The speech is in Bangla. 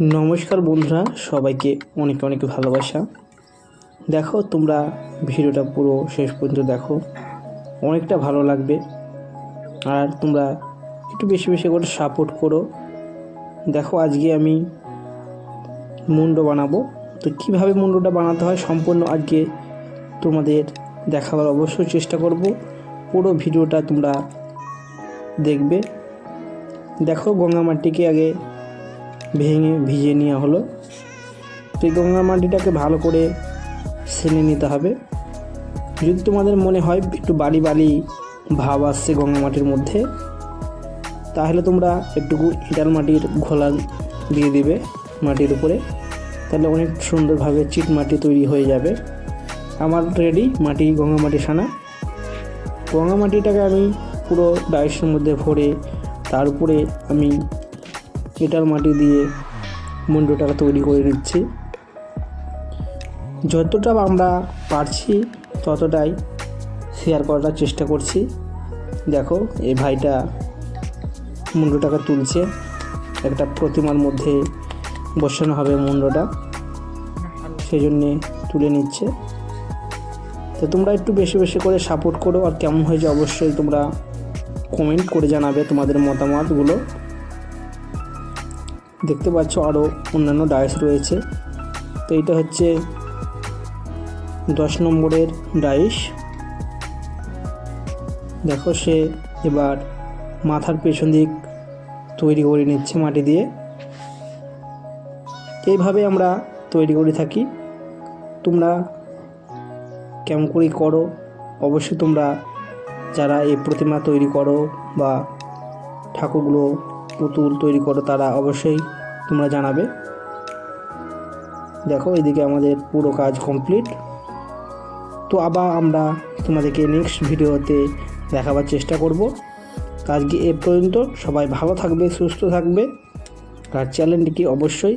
নমস্কার বন্ধুরা, সবাইকে অনেক অনেক ভালোবাসা। দেখো, তোমরা ভিডিওটা পুরো শেষ পর্যন্ত দেখো। অনেকটা ভালো লাগবে। আর তোমরা একটু বেশি বেশি করে সাপোর্ট করো। দেখো, আজকে আমি মুন্ড বানাবো। তো কীভাবে মুন্ডটা বানাতে হয় সম্পূর্ণ আজকে তোমাদের দেখাবার অবশ্যই চেষ্টা করব। পুরো ভিডিওটা তোমরা দেখবে। দেখো গঙ্গা মাটিকে আগে ভেঙে ভিজিয়ে নেওয়া হলো। তো এই গঙ্গা মাটিটাকে ভালো করে সেনে নিতে হবে। যদি তোমাদের মনে হয় একটু বালি বালি ভাব আসছে গঙ্গা মাটির মধ্যে, তাহলে তোমরা একটুকু ইটাল মাটির ঘোলা দিয়ে দিবে মাটির উপরে। তাহলে অনেক সুন্দরভাবে চিট মাটি তৈরি হয়ে যাবে। আমার রেডি মাটি, গঙ্গা মাটি সানা। গঙ্গা মাটিটাকে আমি পুরো ডাইসের মধ্যে ভরে তার উপরে আমি এটার মাটি দিয়ে মুন্ডুটাকে তৈরি করে নিচ্ছি। যতটা আমরা পারছি ততটাই শেয়ার করার চেষ্টা করছি। দেখো, এই ভাইটা মুন্ডুটাকে তুলছে। একটা প্রতিমার মধ্যে বসানো হবে মুন্ডটা। সেই জন্যে তুলে নিচ্ছে। তো তোমরা একটু বেশি বেশি করে সাপোর্ট করো। আর কেমন হয়েছে অবশ্যই তোমরা কমেন্ট করে জানাবে তোমাদের মতামতগুলো। দেখতে পাচ্ছ আরও অন্যান্য ডায়েস রয়েছে। তো এটা হচ্ছে দশ নম্বরের ডাইস দেখো সে এবার মাথার পেছন দিক তৈরি করে নিচ্ছে মাটি দিয়ে। এইভাবে আমরা তৈরি করে থাকি। তোমরা কেমন করে করো? অবশ্যই তোমরা যারা এই প্রতিমা তৈরি করো বা ঠাকুরগুলো পুতুল তৈরি করো, তারা অবশ্যই তোমরা জানাবে। দেখো, এদিকে আমাদের পুরো কাজ কমপ্লিট তো আবার আমরা তোমাদেরকে নেক্সট ভিডিওতে দেখাবার চেষ্টা করব। আজকে এ পর্যন্ত, সবাই ভালো থাকবে, সুস্থ থাকবে। আর চ্যানেলটিকে অবশ্যই